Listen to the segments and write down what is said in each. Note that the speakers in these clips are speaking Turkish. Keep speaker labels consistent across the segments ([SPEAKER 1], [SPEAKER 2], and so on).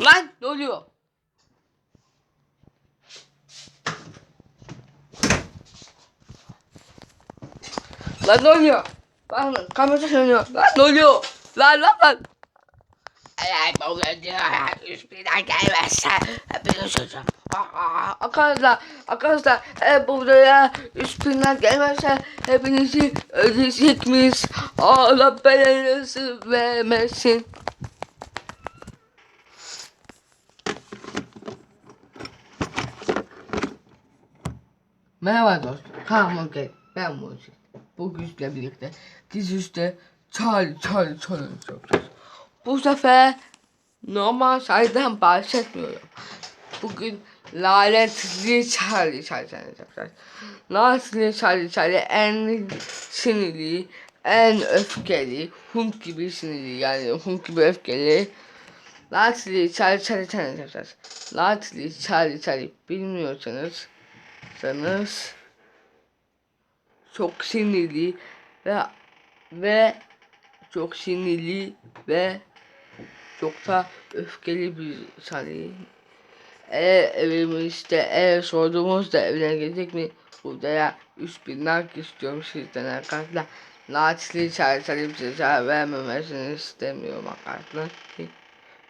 [SPEAKER 1] Lan ne oluyor? Lan ne oluyor? Lan kamera sönüyor. Lan ne oluyor? Lan lan lan. Arkadaşlar, arkadaşlar eğer bu videoya üstünden gelmezse hepinizi ödeyecek miyiz? Allah belanızı vermesin. Merhaba dostum. Kahraman Gel. Ben Mucit. Bugün sizle birlikte dizüstü Charlie Charlie Charlie yapacağız. Bu sefer normal sayıdan bahsetmiyorum. Bugün lanetli Charlie Charlie Charlie yapacağız. Lanetli Charlie Charlie en sinirli, en öfkeli, Hulk gibi sinirli yani Hulk gibi öfkeli. Lanetli Charlie Charlie yapacağız. Lanetli Charlie Charlie bilmiyorsanız sanız çok sinirli ve ve çok sinirli ve çok da öfkeli bir saniye. Eğer evimizde eğer sorduğumuzda evine gelecek mi? Burada ya 3000 like istiyorum sizden arkadaşlar. Naçlı çarşılayıp size vermemesini istemiyorum arkadaşlar. Ki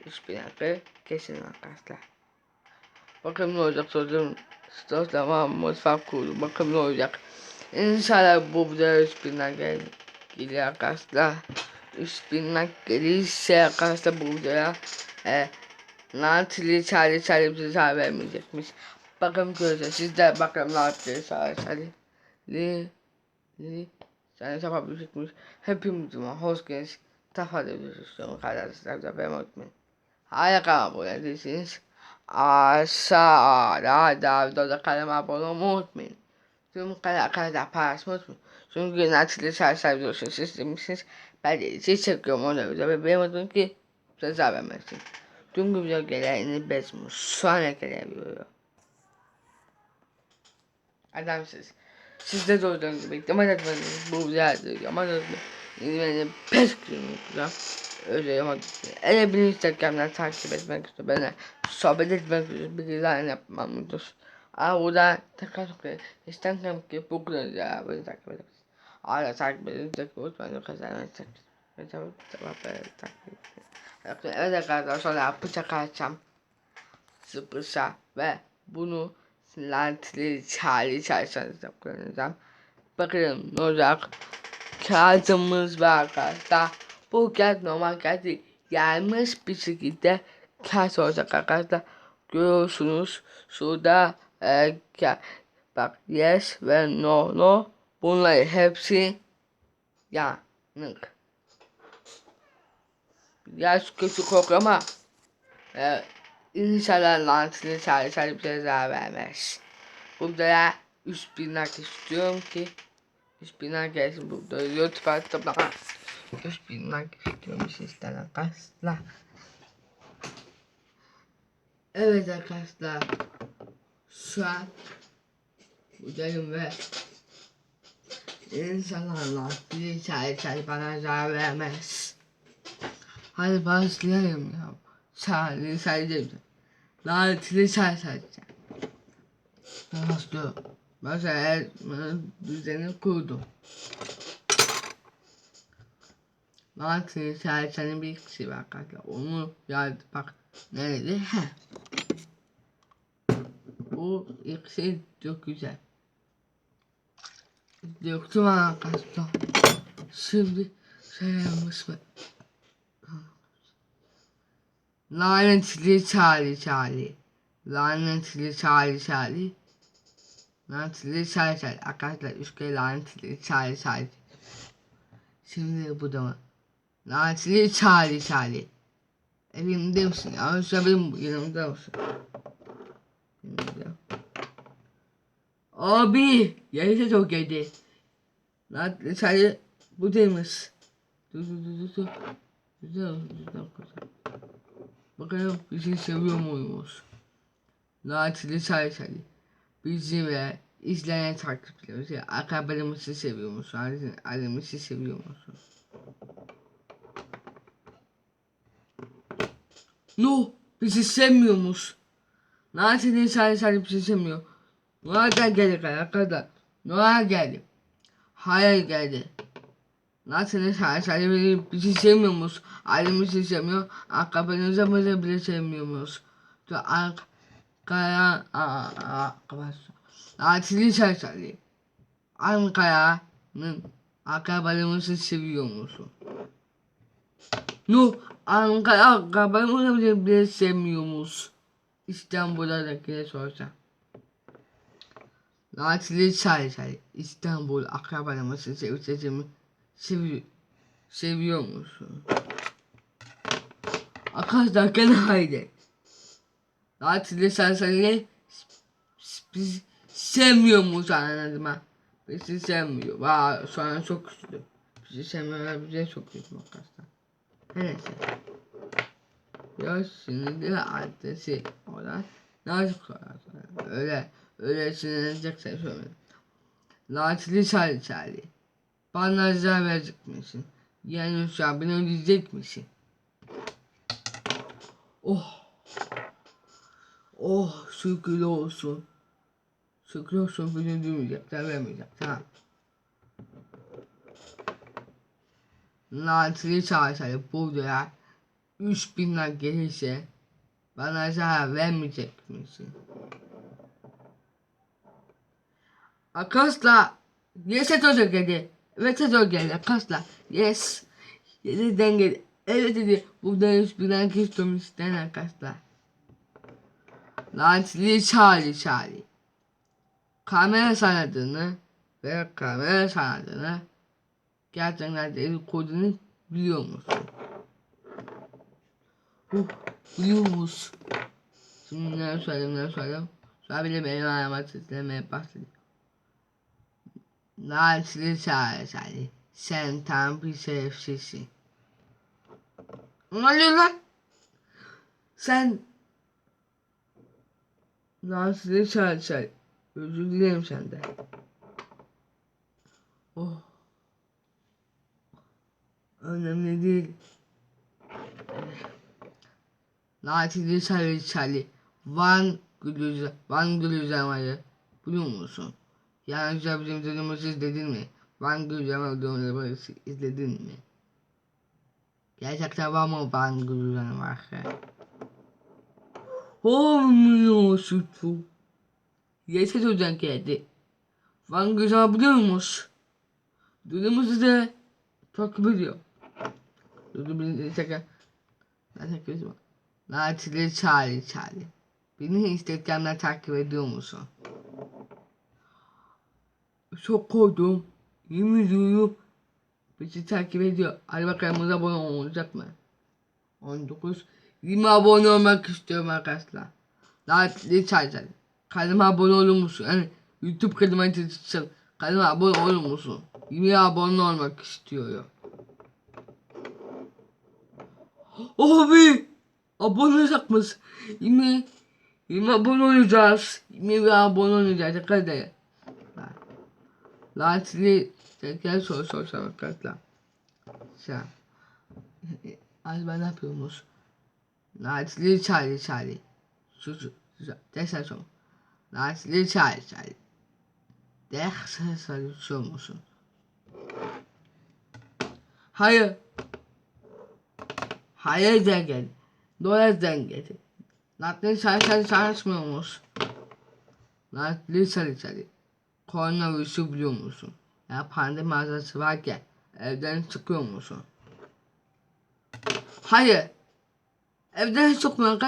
[SPEAKER 1] 3000 like kesin arkadaşlar. Bakın ne olacak sözüm. Tamam mutfak kurdu. Bakın ne olacak. İnşallah bu video 3000 like gelir arkadaşlar. 3000 like gelirse arkadaşlar bu videoya e, Nantili çare çare bize zarar vermeyecekmiş. Bakın göreceğiz. Siz de bakın Nantili çare çare. Li Li Sen yapabilecekmiş. Hepimiz var. Hoş geldiniz. Tafa ediyorsunuz. Arkadaşlar da ben unutmayın. Hala kanal abone değilsiniz. Aşağıda videoda kanalıma abone olmayı unutmayın. Tüm kanal arkadaşlar paylaşmayı unutmayın. Çünkü Nantili çare çare videosunu siz demişsiniz. Ben de siz çekiyorum onu video ve benim adım ki zarar vermesin. Çünkü video geleneğini bezmiş. Sonra gelebiliyor. Adamsız. Siz de doğduğunuz gibi dama etmediniz. Bu güzeldir. Ama da benim pes yapacağım. Öyle yapmak Eğer beni Instagram'dan takip etmek istiyor. Bana sohbet etmek istiyor. Bir ilan yapmam mıdır? Ama burada tekrar tekrar Instagram ki bu kadar ya. Beni takip edebilirsiniz. Hala takip. Takip unutmayın. Edin. Tamam, tamam, takip edin. Evet arkadaşlar sonra bıçak açacağım. Sıpırsa ve bunu lantili çali çalışanızda kullanacağım. Bakalım ne olacak. Kağıdımız var arkadaşlar. Bu kağıt normal değil. Gelmiş bir şekilde kağıt olacak arkadaşlar. Görüyorsunuz şurada e, bak yes ve no no bunlar hepsi yanık. Biraz kötü kokuyor ama e, inşallah lansını çare çare bize zarar vermez. Burada ya 3000 like istiyorum ki 3000 like gelsin burada YouTube'a tıkla 3000 like istiyorum sizden arkadaşlar. Evet arkadaşlar şu an buradayım ve İnşallah lansını çare çare bana zarar vermez. Hadi başlayalım ya. Çağrı sayacağım. Lanetli çay sayacağım. Nasıl? Mesela düzeni kurdum. Lanetli çay sayacağım bir kişi var arkadaşlar. Onu yazdı bak. Nerede? Heh. Bu ikisi çok güzel. Döktüm arkadaşlar. Şimdi sayılmış mı? Lanetli Charlie Charlie. Lanetli Charlie Charlie. Lanetli Charlie Charlie. Arkadaşlar üç kere lanetli Charlie Charlie. Şimdi bu da mı? Lanetli Charlie Charlie. Elimde misin? Ya şu benim yanımda olsun. Yanımda. Abi! Yarısı çok geldi. Lanetli Charlie bu demiş. Dur dur dur dur. Güzel güzel güzel. Bakalım bizi seviyor muymuş? Latili çay çay. Bizi ve izleyen takipçilerimizi, akrabalarımızı seviyor musun? Ailemizi seviyor musun? No! bizi sevmiyormuş. Naci'nin sadece sadece bizi sevmiyor. Nereden geldi arkadaşlar? Noel geldi. Hayır geldi. Sadece sadece bizi, sevmiyormuş. Ailemizi sevmiyor. Akrabalarımızı bile. Arkadaşlar. Naci'nin sadece sadece. Ankara'nın akrabalarımızı seviyormuş. No, Ankara akrabalarımızı bile, sevmiyormuş. İstanbul'a da gene sorsam. Nazilli çay çay. İstanbul akrabalarımızı sev sesimi seviyor. Musun? Arkadaşlar gene haydi. Nazilli çay çay biz sevmiyormuş anladım ha. Bizi sevmiyor. Vay sonra çok küçüldü. Bizi sevmiyorlar bize çok küçük arkadaşlar. Neyse. Şimdi de adresi olan nasıl koyarsan öyle öyle sinirleneceksen söyle. Latili çali çali. Bana zarar verecek misin? Yani hesabını ödeyecek misin? Oh. Oh şükür olsun. Şükür olsun beni duymayacaklar vermeyecek. Tamam. Latili çali çali burada 3000 lira gelirse bana zarar vermeyecek misin? Arkadaşlar yes Eto'da geldi. Evet Eto geldi arkadaşlar. Yes. Yeniden geldi. Evet dedi. Burada 3000 lira kestim isteyen arkadaşlar. Lantili Charlie Charlie. Kamera sanatını ve kamera sanatını gerçekten dedikodunu biliyor musun? Uh, biliyormuş. Şimdi ne söyleyeyim ne söyleyeyim. Sonra bile benim ayağıma titremeye başladı. Nazlı çağırsaydı. Sen tam bir şerefsizsin. Ne oluyor lan? Sen Nazlı çağırsaydı. Özür dilerim senden. Oh. Önemli değil. Charlie Charlie Van Gülüze Van Gülüzemayı biliyor musun? Yani güzel bizim videomuzu izledin mi? Van Gülüzemay videomuzu izledin mi? Gerçekten var mı Van Gülüzemay? Olmuyor sütü. Yeter hocam geldi. Van Gülüzemay biliyor musun? Videomuzu da takip ediyor. Dur dur bir dakika. Zaten gözüm. Natili Charlie Charlie. Beni Instagram'dan takip ediyor musun? Çok koydum. Yemin ediyorum. Bizi takip ediyor. Hadi bakalım abone olacak mı? 19. 20 abone olmak istiyorum arkadaşlar. Charlie Charlie. Kanalıma abone olur musun? Yani YouTube kanalıma çalışacağım. Kanalıma abone olur musun? 20 abone olmak istiyorum. Abi! Abone olacakmış. 20 20 abone olacağız. 20 bir abone olacağız arkadaşlar. Latili tekrar sor sor sor arkadaşlar. Sen. Az ben ne yapıyormuş? Latili çağrı çağrı. Şu şu. Tekrar sor. Latili çağrı çağrı. Tekrar sor sormuşsun. Hayır. Hayır gel. Doğrudan geldi. Natli sarı sarı çalışmıyormuş. Sarı sarı. Koronavirüsü biliyor musun? Ya pandemi mağazası varken evden çıkıyor musun? Hayır. Evden çıkmıyor.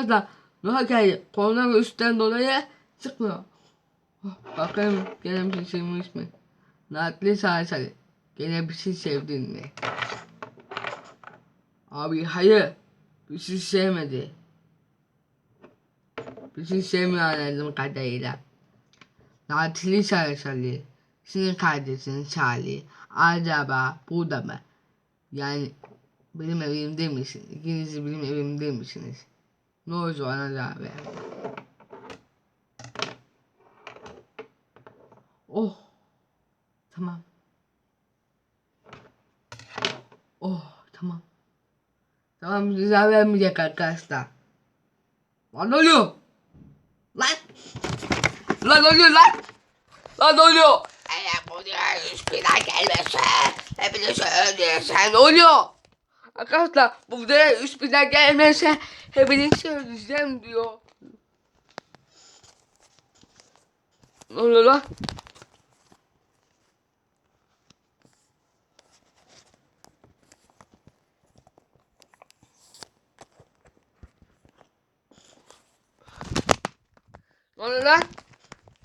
[SPEAKER 1] Ne geldi? Koronavirüsten dolayı çıkmıyor. Oh, Bakalım gene bir şey sevmiş mi? Natli sarı. Gene bir şey sevdin mi? Abi hayır. Bizi sevmedi. Bizi sevmiyor anladığım kadarıyla. Natili Sarısalı. Senin kardeşin Charlie. Acaba burada mı? Yani benim evimde misin? İkiniz de benim evimde misiniz? Ne oldu cevap ver. Oh. Tamam. Oh tamam. Tamam ceza vermeyecek arkadaşlar. Lan oluyor? Lan. Oluyor lan? Lan oluyor? Eğer buraya üç bina gelmezse hepiniz öldürürsen oluyor? Arkadaşlar buraya üç bina gelmezse hepinizi öldüreceğim diyor. Ne oluyor lan? Ne oluyor lan?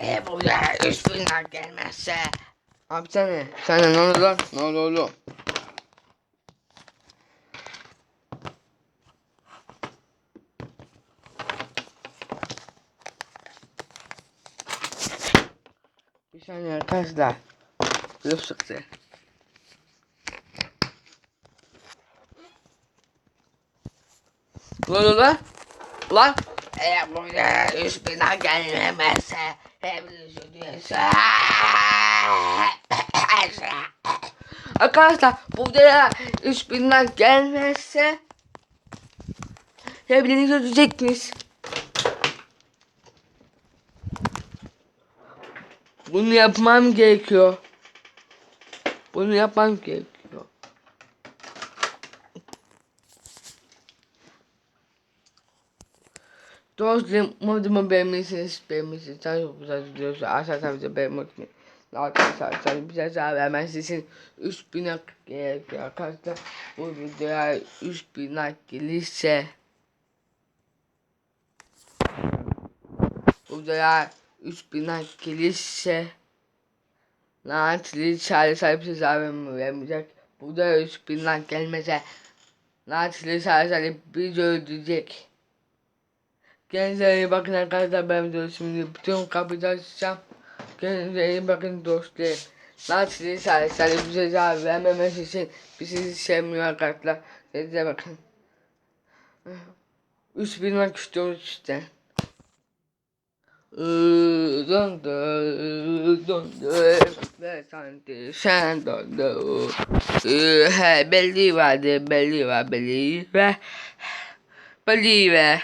[SPEAKER 1] E buraya üç bina gelmezse. Abi sen ne? Sen ne? Ne oluyor lan? Ne oluyor oğlum? Bir saniye arkadaşlar. Kılıf sıktı. Oluyor lan? Lan? Eğer buraya üç bina gelmemezse Arkadaşlar buraya üç bina gelmezse hepiniz ödeyeceksiniz. Bunu yapmam gerekiyor. Bunu yapmam gerekiyor. Dostum, moduma beğenmişsiniz, beğenmişsiniz. Sen çok güzel videosu. Aşağıdan bize beğenmeyi unutmayın. Arkadaşlar sen bize daha vermen için 3000 like gerekiyor arkadaşlar. Bu videoya 3000 like gelirse Bu videoya 3000 like gelirse Lanetli çare sahip size vermeyecek. Bu da 3000 like gelmese Lanetli çare sahip bizi öldürecek. Kendinize iyi bakın arkadaşlar. Ben de şimdi bütün kapıyı açacağım. Kendinize iyi bakın dostlar. Nasıl sadece bize cevap vermemesi için bizi sevmiyor arkadaşlar. Size bakın. 3000 like istiyoruz işte. Döndü, döndü ve sanki sen döndü. He belli vardı, belli var, belli ve belli ve